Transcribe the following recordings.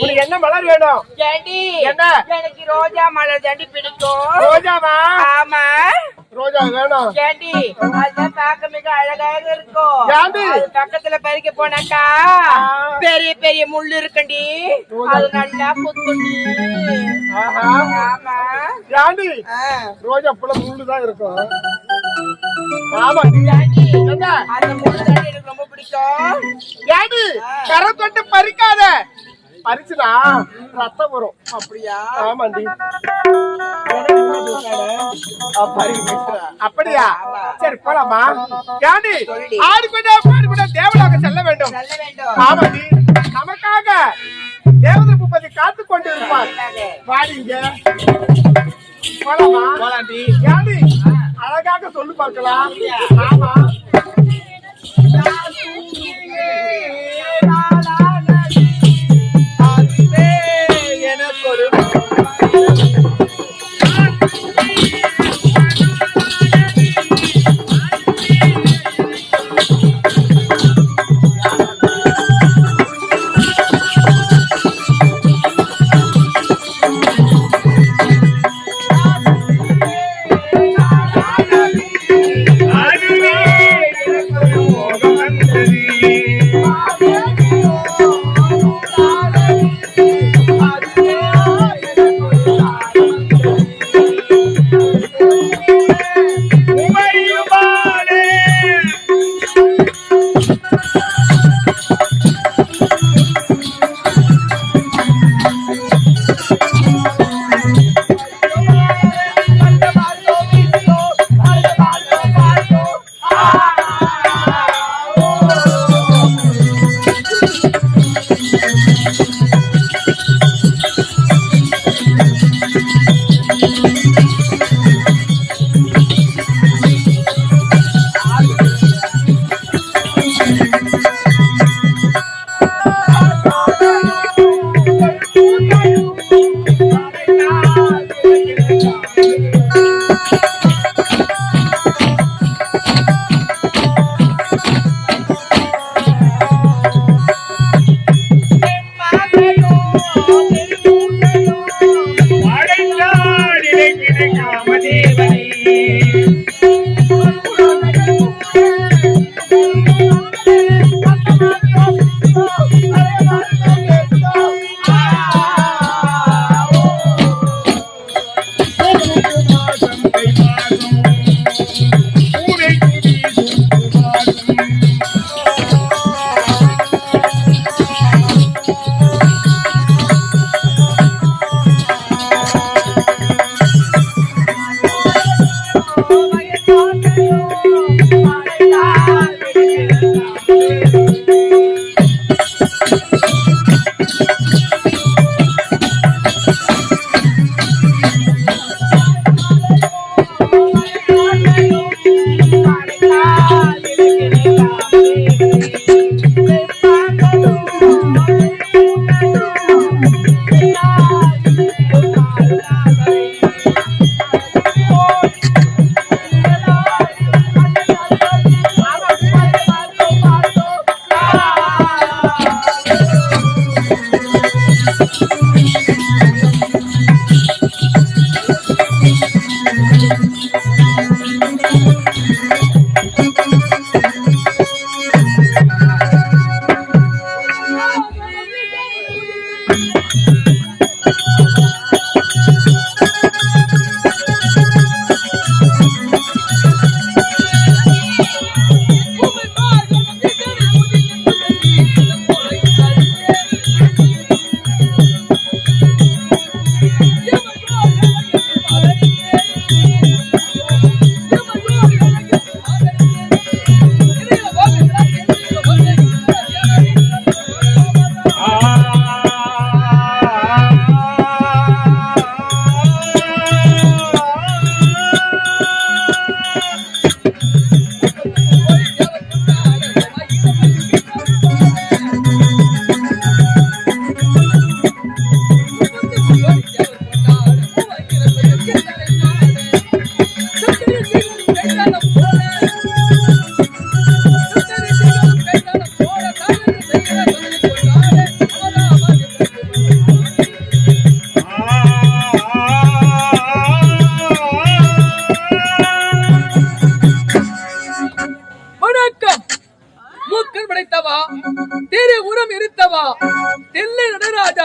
உனக்கு என்ன மலர் வேணும்? ஏண்டி? என்ன? எனக்கு ரோஜா மலர் தாண்டி பிடிக்கும். ரோஜாவா? ஆமா. ரோஜா வேணும். ஏண்டி? அதுதான் பார்க்க மிக அழகாக இருக்கும். பக்கத்துல பறிக்க போனாக்கா. பெரிய பெரிய முள்ளு இருக்குண்டி. அது நல்லா. ஆமா. ஆ. ரோஜா புள்ள முள்ளுதான் இருக்கும். ஆமா? அந்த முள்ளு எனக்கு ரொம்ப பிடிக்கும். ஏண்டி? கரை தொட்டு பறிக்காத. பறிச்சுனா ரத்தம் வரும். அப்படியா? ஆமாண்டி. அப்படியா? சரி போலாமா? ஏண்டி? சொல்லுடி. ஆடிப்பட பாடிப்பட தேவலாக செல்ல வேண்டும். சொல்ல வேண்டும். ஆமாண்டி. நமக்காக தேவதை பூபதி காத்து கொண்டு இருப்பார். வாடிங்க. போலாமா? போலாண்டி. ஏண்டி? அழகாக சொல்லு பார்க்கலாம். ஆமா.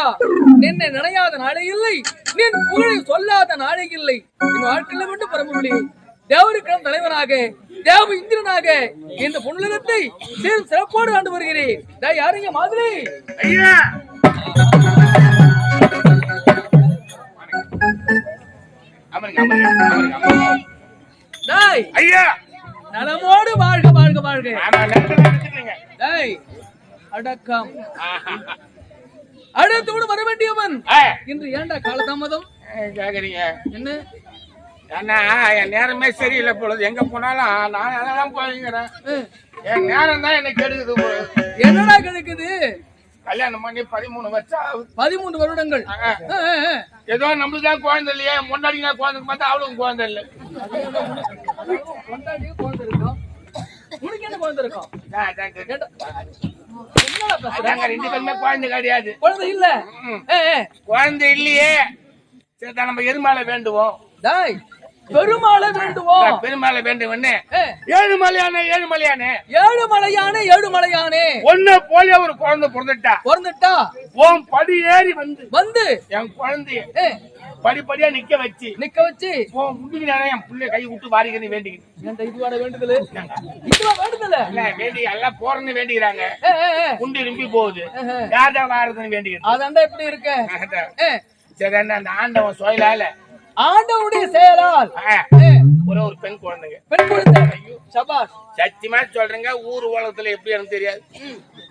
நடராஜா நின்னை நினையாத நாளே இல்லை. நின் புகழை சொல்லாத நாளே இல்லை. என் வாழ்க்கையில மட்டும் பரமொழி தேவருக்கிடம் தலைவனாக தேவ இந்திரனாக இந்த புண்ணியத்தை சீர் சிறப்போடு ஆண்டு வருகிறேன். யாருங்க மாதிரி ஐயா! ஐயா! நலமோடு வாழ்க வாழ்க வாழ்க. அடக்கம். அடுத்தோடு வர வேண்டியவன். இன்று ஏன்டா காலதாமதம்? கேக்குறீங்க. என்ன? ஏன்னா என் நேரமே சரியில்லை பொழுது. எங்க போனாலும் நான் அதெல்லாம் போய்க்கிறேன். என் நேரம் தான் எனக்கு கெடுக்குது. என்னடா கிடைக்குது? கல்யாணம் பண்ணி பதிமூணு வருஷம் ஆகுது. பதிமூன்று வருடங்கள். ஏதோ நம்மளுக்கு தான் குழந்தை இல்லையே. முன்னாடி நான் குழந்தைக்கு பார்த்தா அவளுக்கும் குழந்தை இல்லை. கொண்டாடியே குழந்தை இருக்கும். உனக்கு என்ன குழந்தை இருக்கும்? ரெண்டு பேருமே குழந்தை கிடையாது. குழந்தை இல்ல. குழந்தை இல்லையே. சரி நம்ம எருமாலை வேண்டுவோம். டேய், பெருமாளை வேண்டுவோம் பெருமாளை வேண்டுவன்னு ஏழுமலையானே ஏழுமலையானே? ஏழு மலையானே ஏழு மலையானே ஒன்ன போல ஒரு குழந்தை பிறந்துட்டா. பிறந்துட்டா? உன் படி ஏறி வந்து. வந்து? என் குழந்தைய படிப்படியா நிக்க வச்சு. நிக்க வச்சு? உன் முடிக்கிறானே என் புள்ளைய கை விட்டு வாரிக்கன்னு வேண்டிக்கிறேன். ஏன்டா இதுவாட வேண்டுதல்? இதுவா வேண்டுதல்? இல்ல வேண்டி எல்லாம் போறன்னு வேண்டிக்கிறாங்க. குண்டி நிம்பி போகுது. யார்தான் வாரதுன்னு வேண்டிக்கிறேன். அதாண்டா இப்படி இருக்க? சரி அந்த ஆண்டவன் சோயிலால ஆண்டவருடைய செயலால். ஒரே ஒரு பெண் குழந்தைங்க. பெண் குழந்தை. சபாஷ். சத்தியமா சொல்றேங்க ஊர் உலகத்துல எப்படி எனக்கு தெரியாது.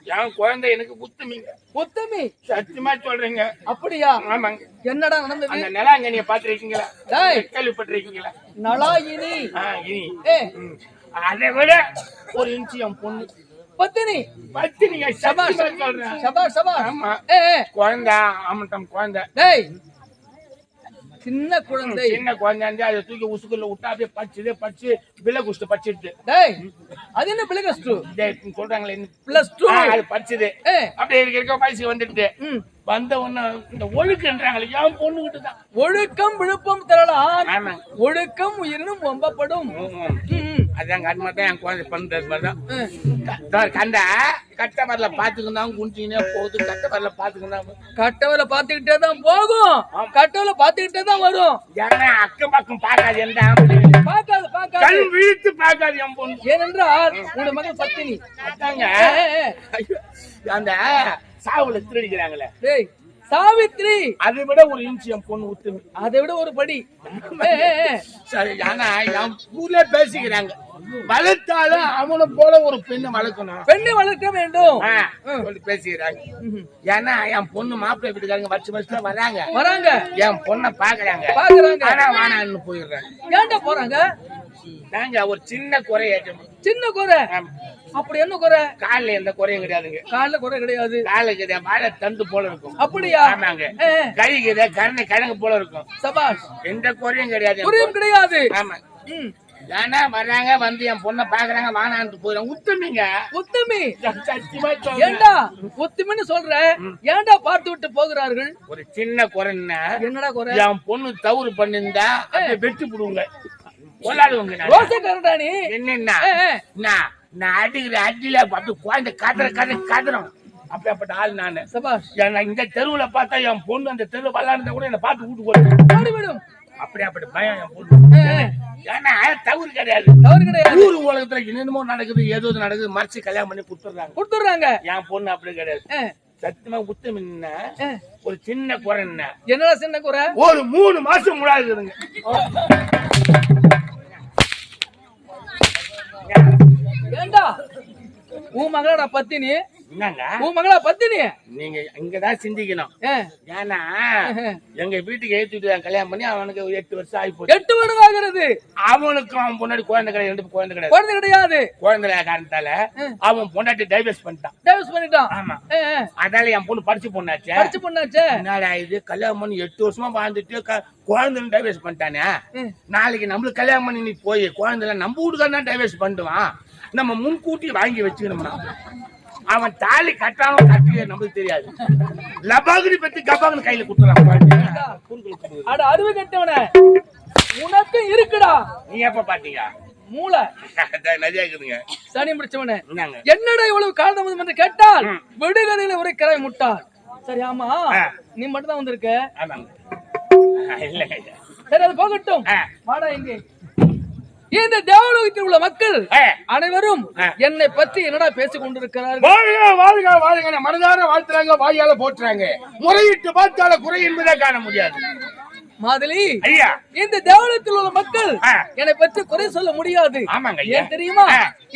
என் குழந்தை எனக்கு குத்துமிங்க உத்தமி? சத்தியமா சொல்றேங்க. அப்படியா? ஆமாங்க. என்னடா நடந்தது? அந்த நிலாங்கனிய பாத்துருக்கீங்களா டேய். கேள்விப்பட்டிருக்கீங்களா? நலாயினி ஆ, இனி. ம். அதை விட ஒரு இன்ச்சு என் பொண்ணு. பத்தினி. பத்து நீங்க சபாஷ். சொல்றேன். சபாஷ் சபாஷ். ஆமா. குழந்தை ஆமட்டம் குழந்தை. டேய். சின்ன குழந்தை. சின்ன குழந்தை அதை தூக்கி உசுக்குள்ள விட்டா அப்படியே பச்சுது பச்சு விலை குஷ்டு பச்சிடுது டேய் அது என்ன பிளஸ் டூ டேய், சொல்றாங்களே. Plus two. அது பச்சுது அப்படியே இருக்க இருக்க வயசுக்கு வந்துட்டு. வந்த உடனே இந்த ஒழுக்குன்றாங்களே என் பொண்ணுகிட்ட தான். ஒழுக்கம் விழுப்பம் தரலாம். ஒழுக்கம் உயிரினும் ஒம்பப்படும். அதாங்க அது மாதிரி தான் என் குழந்தை பண்றது மாதிரி தான். கண்ட? கட்ட வரல பாத்துக்கிதான் குஞ்சினே போகுது. கட்ட வரல பாத்துக்கிதான் கட்டவரை பாத்துக்கிட்டே தான் போகும். கட்டவரை பாத்துக்கிட்டே தான் வரும். ஏன்னா அக்கம் பக்கம் பார்க்காது எந்த ஆம்பளையும். பார்க்காது பார்க்காது. கண் விழித்து பார்க்காது என் பொண்ணு. ஏனென்றால் உன் மகன் பத்தினி. அதாங்க. அந்த சாவுல திருடிக்கிறாங்களே. டேய் சாவித்ரி! அதை விட ஒரு இன்ச்சு என் பொண்ணு உத்துமி அதை விட ஒரு படி. சரி ஆனா என் ஊர்ல பேசிக்கிறாங்க. வளர்த்தாலும் அவனை போல ஒரு பெண்ணை வளர்க்கணும். பெண்ணை வளர்க்க வேண்டும். பேசிக்கிறாங்க. ஏன்னா என் பொண்ணு மாப்பிள்ளை வீட்டுக்காரங்க வருஷம் வருஷம் வராங்க. வராங்க. என் பொண்ணை பாக்குறாங்க. பாக்குறாங்க. ஆனா வானான்னு போயிடுறாங்க. ஏன்டா போறாங்க? நாங்க ஒரு சின்ன குறை சின்ன குறை. அப்படி என்ன குறை. காலில் எந்த குறையும் கிடையாதுங்க. கால்ல குறை கிடையாது. காலுக்கு வாழை தண்டு போல இருக்கும். அப்படியா? ஆமாங்க. ஏய். கைக்கு கருணை கிழங்கு போல இருக்கும். சபாஷ். எந்த குறையும் கிடையாது. குறையும் கிடையாது. ஆமா. ஏன்னா வர்றாங்க வந்து என் பொண்ணை பாக்குறாங்க வானான்ட்டு போயிடும். உத்தமிங்க. உத்தமி. ஏண்டா? உத்தமின்னு சொல்ற? ஏன்டா பார்த்து விட்டு போகிறார்கள்? ஒரு சின்ன குறைன்னா என்னடா குறை? என் பொண்ணு தவறு பண்ணிருந்தா வெட்டி போடுவாங்க. கொள்ளாடுவாங்க நான். நான் அடிக்கிற அடியில அப்படி குழந்தை கதற கதை கதறோம் அப்படியாப்பட்ட ஆள் நானு. சபாஷ். இந்த தெருவுல பார்த்தா என் பொண்ணு அந்த தெருவில் விளாடுறத கூட என்ன பார்த்து வீட்டுக்கு போடுவேன் அப்படியாப்பட்ட பயம் என் பொண்ணு. ஏன்னா தவறு கிடையாது. தவறு கிடையாது. ஊர் உலகத்துல என்னென்னமோ நடக்குது ஏதோ நடக்குது மறைச்சு கல்யாணம் பண்ணி கொடுத்துட்றாங்க. கொடுத்துடுறாங்க. என் பொண்ணு அப்படி கிடையாது. சத்தியமா குத்தம் என்ன. ஒரு சின்ன குறை என்ன? என்னடா சின்ன குறை? ஒரு மூணு மாசம் முடாதுங்க ஏண்டா? உன் மகளோட பத்தினி? உன் மகளா பத்தினி? நீங்க இங்கதான் சிந்திக்கணும். ஏன்னா எங்க வீட்டுக்கு ஏத்துட்டு கல்யாணம் பண்ணி அவனுக்கு எட்டு வருஷம் ஆகி போச்சு. எட்டு வருடம் ஆகிறது. அவனுக்கும் அவன் பொண்டாட்டி குழந்தை கிடையாது ரெண்டு குழந்தை கிடையாது. குழந்தை கிடையாது. குழந்தை காரணத்தால அவன் பொண்டாட்டி டைவர்ஸ் பண்ணிட்டான். டைவர்ஸ் பண்ணிட்டான். ஆமா. அதால என் பொண்ணு படிச்சு பொண்ணாச்சே. படிச்சு பொண்ணாச்சே. என்னடா இது? கல்யாணம் பண்ணி எட்டு வருஷமா வாழ்ந்துட்டு குழந்தை டைவர்ஸ் பண்ணிட்டானே. நாளைக்கு நம்மளுக்கு கல்யாணம் பண்ணி நீ போய் குழந்தை நம்ம வீட்டுக்காரன் டைவர்ஸ் பண்ணிடுவான் நம்ம முன்கூட்டி வாங்கி வச்சுக்கணும்னா அவன் தாலி கட்டாலும் கட்டிய நம்மளுக்கு தெரியாது. லபாகிரி பத்தி கபாகன் கையில குடுத்துறான் அட அறிவு கெட்டவன. உனக்கு இருக்குடா. நீ எப்ப பாத்தீங்க? மூளை. சனி முடிச்சவனே. என்னடா இவ்வளவு காரணம் என்று கேட்டால் விடுகதையில உரைக்கிறாய் முட்டாள். சரி ஆமா. நீ மட்டும் தான் வந்திருக்க சரி அது போகட்டும். வாடா இங்கே. இந்த தேவலோகத்தில் உள்ள மக்கள். அனைவரும். என்னை பற்றி என்னடா பேசிக் கொண்டிருக்கிறார்கள் வாழ்க வாழ்க வாழ்க மனதார வாழ்த்துறாங்க வாயால போட்டுறாங்க முறையிட்டு பார்த்தால குறை என்பதை காண முடியாது மாதலி ஐயா இந்த தேவலோகத்தில் உள்ள மக்கள். என்னை பற்றி குறை சொல்ல முடியாது ஏன் தெரியுமா.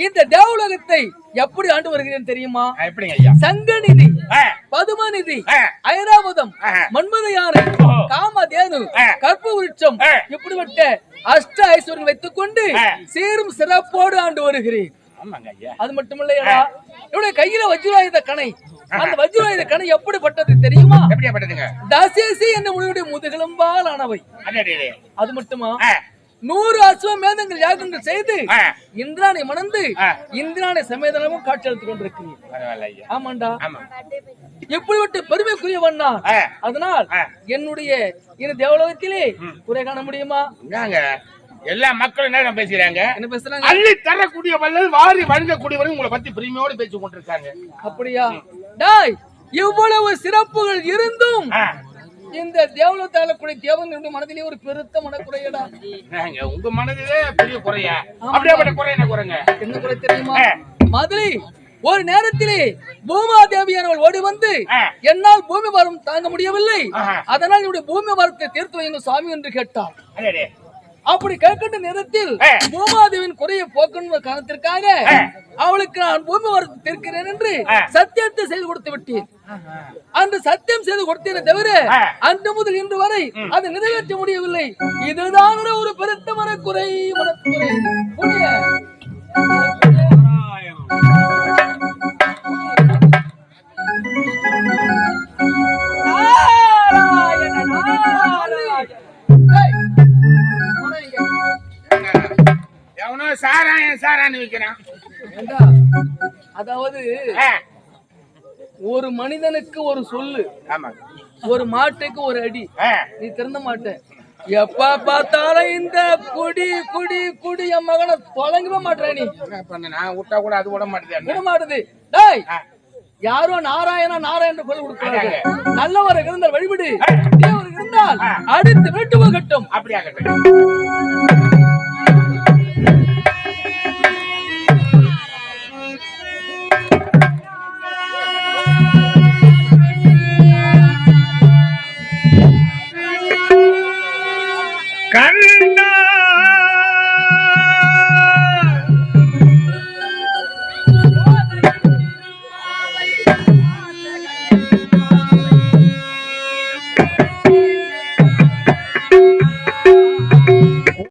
இந்த தேவலோகத்தை எப்படி ஆண்டு வருகிறேன் தெரியுமா சங்கநிதி பதுமநிதி. ஐராவதம் ஆ. மன்மத யானை. காமதேனு. கற்ப விருட்சம். இப்படிப்பட்ட அஷ்ட ஐஸ்வர்யம் வைத்துக் கொண்டு. சீரும் சிறப்போடு ஆண்டு வருகிறேன். அது மட்டுமில்லையா என்னுடைய கையில வஜ்ராயுத கணை. அந்த வஜ்ராயுத கணை எப்படிப்பட்டது தெரியுமா? எப்படியா பட்டதுங்க தசேசி என்ன உன்னுடைய முதுகெலும்பால் ஆனவை. அது மட்டுமா? நூறு அஸ்வமேதங்கள் யாகங்கள் செய்து இந்திரானை மணந்து. இந்திரானை சமேதனமும் காட்சி அளித்துக் ஐயா ஆமாண்டா. ஆமா. இப்படிப்பட்ட பெருமைக்குரியவன் நான். அதனால். என்னுடைய இந்த தேவலோகத்திலே குறை காண முடியுமா? எல்லா மக்களும் என்ன பேசுறாங்க? என்ன பேசுறாங்க? அள்ளி தரக்கூடிய வல்லல் வாரி வழங்கக்கூடியவரும் உங்களை பத்தி பெருமையோடு பேச்சு கொண்டிருக்காங்க. அப்படியா? டாய் இவ்வளவு சிறப்புகள் இருந்தும் இந்த தேவலோகத்தால கூடிய தேவனுடைய மனதிலே ஒரு பெருத்த மனக்குறையடா உங்க மனதிலே பெரிய குறையா குறை என்ன குறைங்க என்ன குறை தெரியுமா. மதுரை ஒரு நேரத்திலே பூமா தேவியானவள் ஓடி வந்து. என்னால் பூமி பாரம் தாங்க முடியவில்லை. அதனால் என்னுடைய பூமி பாரத்தை தீர்த்து வைங்க சாமி என்று கேட்டார். அப்படி கேட்கின்ற நேரத்தில். பூமாதேவின் குறையை போக்கணும் காரணத்திற்காக. அவளுக்கு நான் பூமி வரத்து தீர்க்கிறேன் என்று. சத்தியத்தை செய்து கொடுத்து விட்டேன் அந்த சத்தியம் செய்து கொடுத்தேனே தவிர. அன்று முதல் இன்று வரை அதை நிறைவேற்ற முடியவில்லை இதுதான் ஒரு பெருத்த மனக்குறை மனக்குறை சாராயன் சாரான்னு அதாவது ஒரு மனிதனுக்கு ஒரு சொல்லு ஆமா. ஒரு மாட்டுக்கு ஒரு அடி. நீ திறந்த மாட்ட. எப்ப பார்த்தாலும் இந்த குடி குடி குடி என் மகனை தொலைங்கவே மாட்டேற நீ. நான் விட்டா கூட அது விட மாட்டேன் விட மாட்டுது டேய் யாரோ நாராயணா நாராயண கொலை கொடுக்கிறாங்க நல்லவர் இருந்தால் வழிபடு. இருந்தால் அடுத்து வீட்டு போகட்டும் அப்படியாகட்டும்.